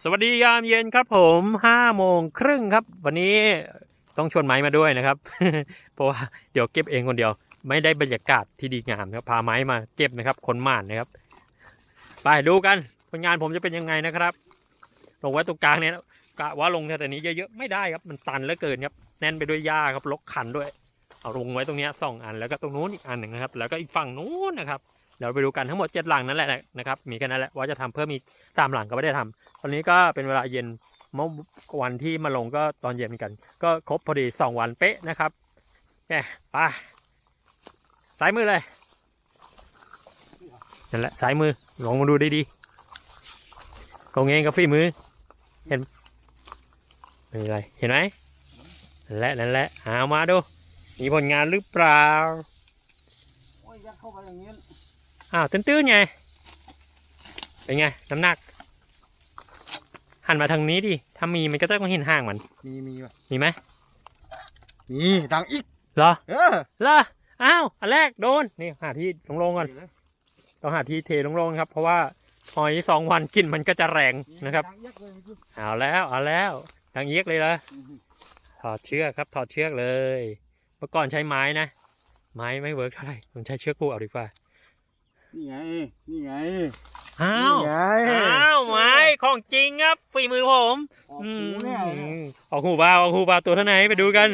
สวัสดียามเย็นครับผมห้าโมงครึ่งครับ วันนี้ต้องชวนไม้มาด้วยนะครับ เพราะว่าเดี๋ยวเก็บเองคนเดียว ไม่ได้บรรยากาศที่ดีงามครับพาไม้มาเก็บนะครับคนม่านนะครับ ไปดูกันผลงานผมจะเป็นยังไงนะครับลงไว้ตรงกลางเนี่ยกะว่าลงแต่นี้เยอะๆไม่ได้ครับมันตันเหลือเกินครับแน่นไปด้วยหญ้าครับลกขันด้วย เอาลงไว้ตรงนี้สองอันแล้วก็ตรงนู้นอีกอันหนึ่งนะครับ แล้วก็อีกฝั่งนู้นนะครับเดี๋ยวไปดูกันทั้งหมดเจ็ดหลังนั่นแหละนะครับมีแค่นั้นแหละว่าจะทำเพิ่มอีกสามหลังก็ไม่ได้ทำ ตอนนี้ก็เป็นเวลาเย็นเมื่อวันที่มาลงก็ตอนเย็นเหมือนกัน ก็ครบพอดีสองวันเป๊ะนะครับแกไปซ้ายมือเลยนั่นแหละซ้ายมือลองมาดูดีๆกงเองกับฝีมือ เห็นไม่มีอะไรเห็นไหมนั่นแหละนั่นแหละเอามาดู มีผลงานหรือเปล่าโอ้ยยัดเข้าไปอย่างนี้อ้าวตื้นๆไงเป็นไงน้ำหนัก หันมาทางนี้ดิ ถ้ามีมันก็ต้องเห็นห่างมัน มีมีว่ะมีไหมมีดังอีก เหรอ เออเหรอ อ้าว อันแรกโดน นี่หาที่ลงๆก่อนต้องหาที่เทลงๆครับ เพราะว่าหอยสองวันกลินมันก็จะแรงนะครับดังยักษ์เลยเมื่อกี้เอาแล้วเอาแล้วทางเยียกเลยเหรอถอดเชือกครับ ถอดเชือกเลย เมื่อก่อนใช้ไม้นะ ไม้ไม่เวิร์กเท่าไหร่ผมใช้เชือกกูเอาดีกว่า นี่ไง นี่ไง อ้าวนี่ไงอ้าวไม้ ของจริงครับฝีมือผมออกอืหูมแน่ออกหูเบาออกหูเบาตัวเท่าไหนไปดูกัน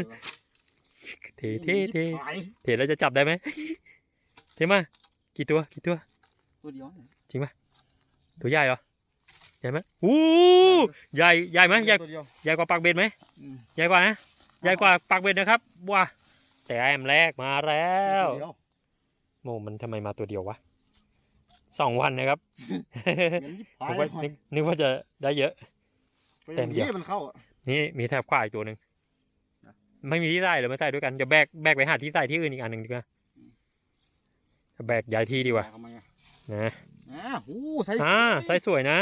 เทเทเทหายเทแล้วจะจับได้ไหมเทมากี่ตัวกี่ตัวตัวเดียวเนี่ยตัวใหญ่เหรอใหญ่ไหมอู้ใหญ่ใหญ่ไหมใหญ่ตัวเดียวใหญ่กว่าปากเบ็ดไหมอืมใหญ่กว่านะใหญ่กว่าปากเบ็ดนะครับว้าแต่แอมแรกมาแล้วตัวเดียวโมมันทำไมมาตัวเดียววะ สองวันนะครับเหม็นยิบหายนึกว่านึกนึกว่าจะได้เยอะไปเต็มเดียวที่มันเข้าอะนี่มีแถบขวาอีกตัวหนึ่งนะไม่มีที่ใส่เลยไม่ใส่ด้วยกันเดี๋ยวแบกแบกไปหาที่ใส่ที่อื่นอีกอันหนึ่งดีกว่าแบกย้ายที่ดีกว่าทำไมอะนะอ่าหูใส่อ่าใส่สวยนะ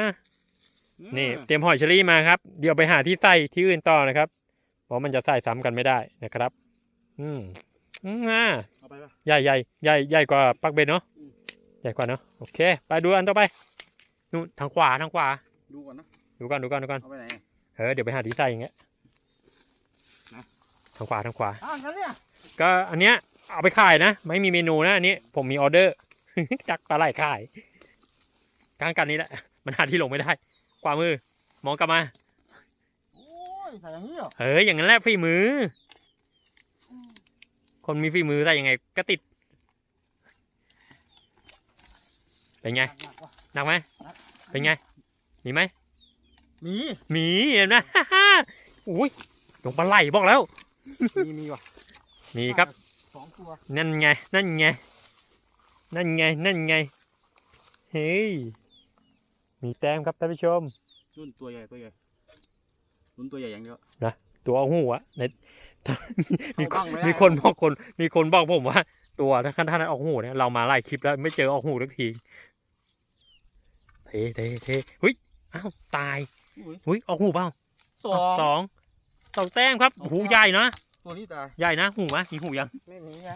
อืมนี่เตรียมหอยเชอรี่มาครับ เดี๋ยวไปหาที่ใส่ที่อื่นต่อนะครับ เพราะมันจะใส่ซ้ำกันไม่ได้นะครับ อืมอืมอ่าเอาไปปะใหญ่ใหญ่ใหญ่ใหญ่กว่าปักเบ็ดเนาะอืมให ญ่กว่าเนาะโอเค ไปดูอันต่อไปนู่นทางขวาทางขวา ดูก่อนนะ ดูก่อนดูก่อนดูก่อนเอาไปไหนอะเออเดี๋ยวไปหาที่ใส่อย่างเงี้ยนะทางขวาทางขวาอ่างั้นเนี่ยก็อันเนี้ยเอาไปขายนะ ไม่มีเมนูนะอันนี้ผมมีออเดอร์จักปลาไหลขายกลางกันนี้แหละ มันหาที่ลงไม่ได้ขวามือ มองกลับมาโอ้ยใส่อย่างนี้เหรอเฮ้ยอย่างนั้นแหละฝีมือ คนมีฝีมือได้ยังไง ก็ติด เป็นไงหนักๆว่ะหนักไหม เป็นไง มีไหม มี มีเห็นไหมอุ้ยลงปลาไหลบอกแล้ว มีมีว่ะ มีครับสองตัวนั่นไง นั่นไง นั่นไง นั่นไง เฮ้ย มีแต้มครับท่านผู้ชมนุ่นตัวใหญ่ตัวใหญ่นุ่นตัวใหญ่อย่างเดียวตัวเอาหูอะในมีคเข้านบ้างไม่ได้มีคนบอกคน มีคนบอกผมว่า ตัวถ้าท่านออกหูเนี่ยเรามาไล่คลิปแล้วไม่เจอออกหูสักที เทเทเทหุ้ยอ้าวตายอุ้ยหุ้ยออกหูเปล่าสองสองสองแต้มครับหูใหญ่นะตัวนี้ตายใหญ่นะหูมะมีหูยังไม่มีไง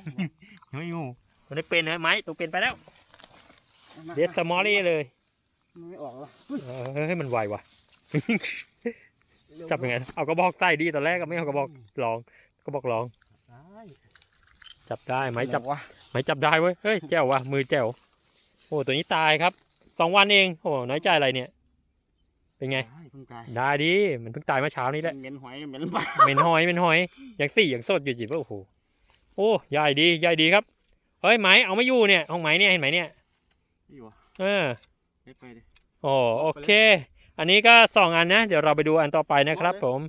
ไม่มีหูมัวนได้เป็นนะไหมตัวเป็นไปแล้วเดสมอลลี่เลยไม่ออกแล้วเฮ้ยมันไวว่ะจับยังไงเอากระบอกใส่ดีตอนแรกก็ไม่เอากระบอกลองกระบอกลองจับได้ไหมจับวะไหมจับได้เว้ยเฮ้ยแจ๋วว่ะมือแจ๋วโอ้ตัวนี้ตายครับ สองวันเอง โอ้น้อยใจอะไรเนี่ย เป็นไงได้เพิ่งตายได้ดิ มันเพิ่งตายเมื่อเช้านี้แหละ เหม็นหอยเหม็นปลาเหม็นหอยเหม็นหอย อย่างสี่อย่างสดอยู่จิบโอ้โห โอ้ใหญ่ดีใหญ่ดีครับ เฮ้ยไหมเอาไม่อยู่เนี่ยห้องไหมเนี่ยเห็นไหมเนี่ยนี่วะเออเล็กไปดิ โอ้โอเค อันนี้ก็สองอันนะ เดี๋ยวเราไปดูอันต่อไปนะครับ ผม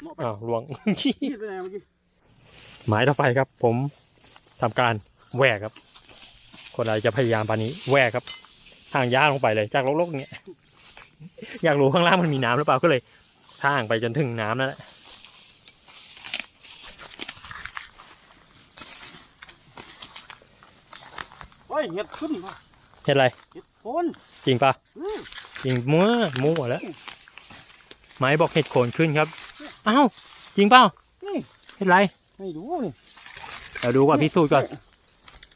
เหมาะไปอ้าวลวง นี่ไปไหนเมื่อกี้หมายต่อไปครับ ผมทำการแหวกครับ คนอะไรจะพยายามปานนี้แหวกครับ ทางย่างลงไปเลย จากลกๆอย่างเงี้ย อยากรู้ข้างล่างมันมีน้ำหรือเปล่าก็เลยทางไปจนถึงน้ำนั่นแหละเฮ้ยเห็ดขึ้นว่ะเห็นอะไร เห็ดโคนจริงปะอืมจริงมั่วมั่วแล้วไม้บอกเห็ดโคนขึ้นครับอ้าวจริงเปล่านี่เห็ดอะไรไม่รู้นี่เราดูก่อนพิสูจน์ก่อน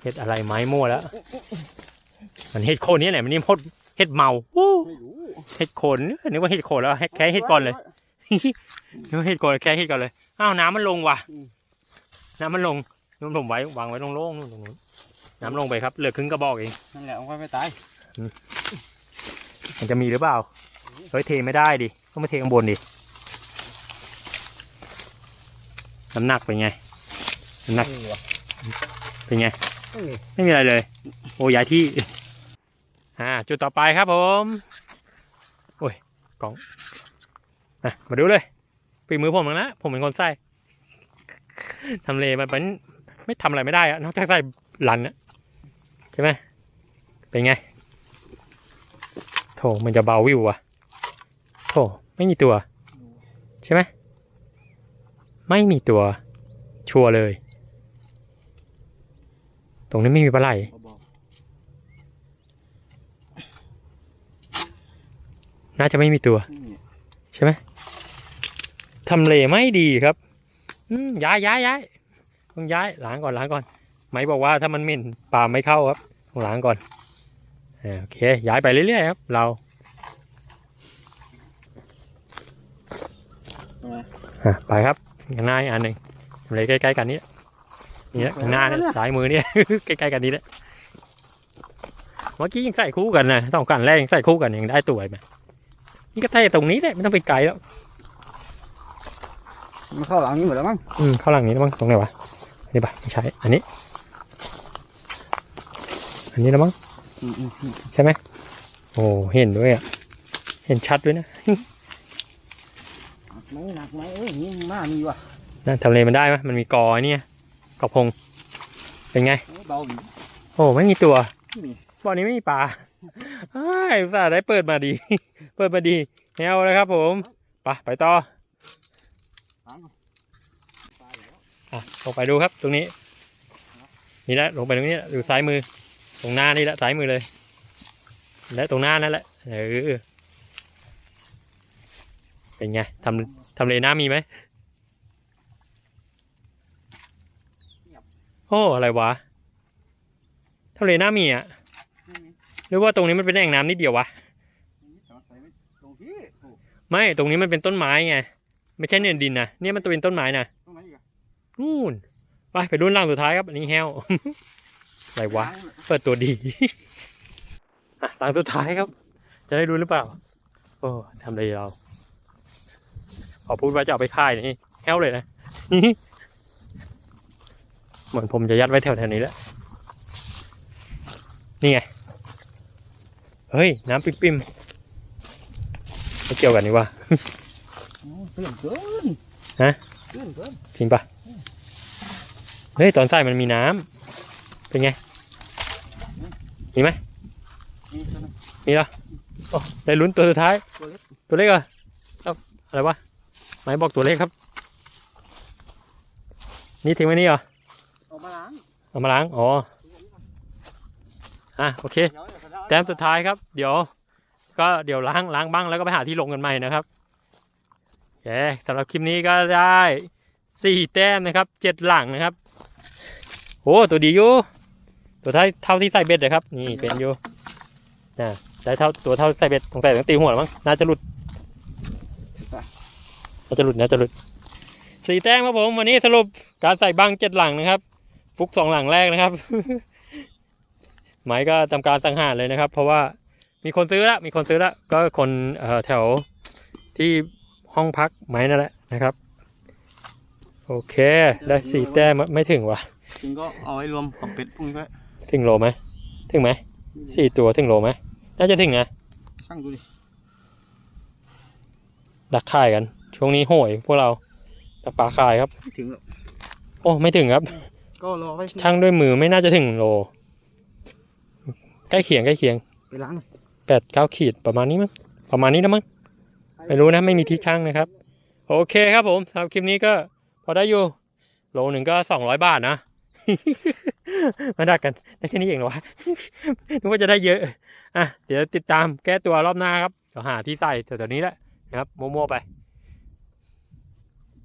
เห็ดอะไรไม้มั่วแล้ว มันเห็ดโคนนี้แหละมันนี่มดเห็ดเมาวู้ไม่รู้เห็ดโคนนึกว่าเห็ดโคนแล้วแค่เห็ดก่อนเลยนึกว่าเห็ดก่อนแค่เห็ดก่อนเลยอ้าวน้ำมันลงว่ะอืมน้ำมันลงนู่นผมไว้วางไว้โล่งๆนู่นตรงนู้นน้ำลงไปครับเหลือครึ่งกระบอกเองนั่นแหละเอาไว้ไม่ตายมันจะมีหรือเปล่าเฮ้ยเทไม่ได้ดิต้องมาเทข้างบนดิน้ำหนักเป็นไงน้ำหนักไม่มีวะเป็นไง ไม่มีไมีอะไรเลย โอ้ย้ายที่ อ่า จุดต่อไปครับผม โอ้ยกล่องอะมาดูเลยฝีมือผมเองนะ ผมเป็นคนใส่ทำเลมันเป็นไม่ทำอะไรไม่ได้อะนอกจากใส่หลันอะใช่ไหมเป็นไงโถมันจะเบาวิวอะโถไม่มีตัว ใช่ไหมไม่มีตัว ชัวร์เลย ตรงนี้ไม่มีปลาไหลน่าจะไม่มีตัว ใช่ไหมทำเลไม่ดีครับอืย้ายย้ายย้ายต้องย้ายล้างก่อนล้างก่อนไหมบอกว่าถ้ามันเหม็นปลาไม่เข้าครับต้องล้างก่อนโอเค ย้ายไปเรื่อยๆครับ เราไมอะไปครับข้างหน้าอีกอันหนึ่งทำเลใกล้ๆกันนี้ นี่แหละข้างหน้าเนี่ยซ้ายมือเนี่ยใกล้ๆกันนี้แหละเมื่อกี้ยังใส่คู่กันนะต้องการแรกยังใส่คู่กันยังได้ตัวไหมนี่ก็ใส่ตรงนี้แหละไม่ต้องไปไกลแล้วมันเข้าหลังนี้หมดแล้วมั้งอืมเข้าหลังนี้แล้วมั้งตรงไหนวะอันนี้ปะไม่ใช่อันนี้ อันนี้แล้วมั้งอืมอืมอืมใช่ไหมโอ้เห็นด้วยอะเห็นชัดด้วยนะหนักไหมหนักไหมเอ้ยนี่หน้ามีว่ะนั่นทำเลมันได้ไหมมันมีกอไอ้เนี่ย กอพง เป็นไงเอ้ยเบาอยู่โอ้ไม่มีตัวไม่มีบ่อนี้ไม่มีปลาอ้ายอุตส่าห์ได้เปิดมาดี เปิดมาดีแนวเลยครับผมไปไปต่อล้างก่อนตายแล้วอะลงไปดูครับตรงนี้ นี่แหละลงไปตรงนี้แหละดูซ้ายมือ ตรงหน้านี่แหละซ้ายมือเลย และตรงหน้านั่นแหละเออเป็นไงทำทำเลหน้ามีไหม โอ้ อะไรวะทำเลหน้ามีอะไม่มีหรือว่าตรงนี้มันเป็นแอ่งน้ำนิดเดียววะไม่มีแต่ว่าใส่ไม่ตรงที่โอ้ไม่ ตรงนี้มันเป็นต้นไม้ไง ไม่ใช่เนินดินนะ เนี่ยมันตัวเป็นต้นไม้นะตรงไหนอีกอะนู่น ไปไปรุ่นล่างสุดท้ายครับ อันนี้แห้ว อะไรวะล้างเปิดตัวดีอะหลังสุดท้ายครับ จะได้รู้หรือเปล่า โอ้ทำอะไรเรา ขอพูดว่าจะเอาไปค่ายนี่ แห้วเลยนะ เหมือนผมจะยัดไว้แถวๆนี้แหละนี่ไง เฮ้ย น้ำปิ่มๆไม่เกี่ยวกันนี่วะโอ้เตือนเกินฮะเตือนเกินจริงปะเฮ้ย ตอนใส่มันมีน้ำเป็นไง มีไหมมีตัวนึงมีเหรอโอ้ได้ลุ้นตัวสุดท้าย ตัวเล็กตัวเล็กเหรอเอ้าอะไรวะ หมายบอกตัวเล็กครับ นี่ทิ้งไว้นี่เหรอ เอามาล้างเอามาล้างอ๋ออะโอเคแต้มสุดท้ายครับ เดี๋ยว ก็เดี๋ยวล้างล้างบ้างแล้วก็ไปหาที่ลงกันใหม่นะครับโอเคสำหรับคลิปนี้ก็ได้สี่แต้มนะครับเจ็ดหลังนะครับโอ้ตัวดีอยู่ตัวเท่าเท่าที่ใส่เบ็ดเลยครับ นี่เป็นอยู่นะได้เท่าตัวเท่าใส่เบ็ดสงสัยต้องตีหัวแล้วมั้งน่าจะหลุดน่าจะหลุดน่าจะหลุดสี่แต้มครับผมวันนี้สรุปการใส่บังเจ็ดหลังนะครับ ฟุกสองหลังแรกนะครับหมายก็ทำการสังหารเลยนะครับ เพราะว่ามีคนซื้อแล้วมีคนซื้อแล้วก็คนเอ่อแถวที่ห้องพักไม้นั่นแหละนะครับ โอเค ได้สี่แต้มไม่ถึงวะจริงก็เอาไว้รวมกับเป็ดพวกนี้ก็ถึงโลไหมถึงไหมสี่ตัวถึงโลไหมน่าจะถึงนะช่างดูดิดักข่ายกัน ช่วงนี้โหยพวกเราดักปลาข่ายครับไม่ถึงหรอกโอ้ไม่ถึงครับ ก็รอไว้ช่างด้วยมือไม่น่าจะถึงโล ใกล้เคียงใกล้เคียงไปล้างเลยแปดเก้าขีดประมาณนี้มั้งประมาณนี้นะมั้งไม่รู้นะไม่มีที่ช่างนะครับ โอเคครับผมสำหรับคลิปนี้ก็พอได้อยู่ โลหนึ่งก็สองร้อยบาทนะมาดักกันได้แค่นี้เองเหรอวะนึกว่าจะได้เยอะอะเดี๋ยวติดตามแก้ตัวรอบหน้าครับเดี๋ยวหาที่ใส่แถวๆนี้แหละนะครับมั่วๆไป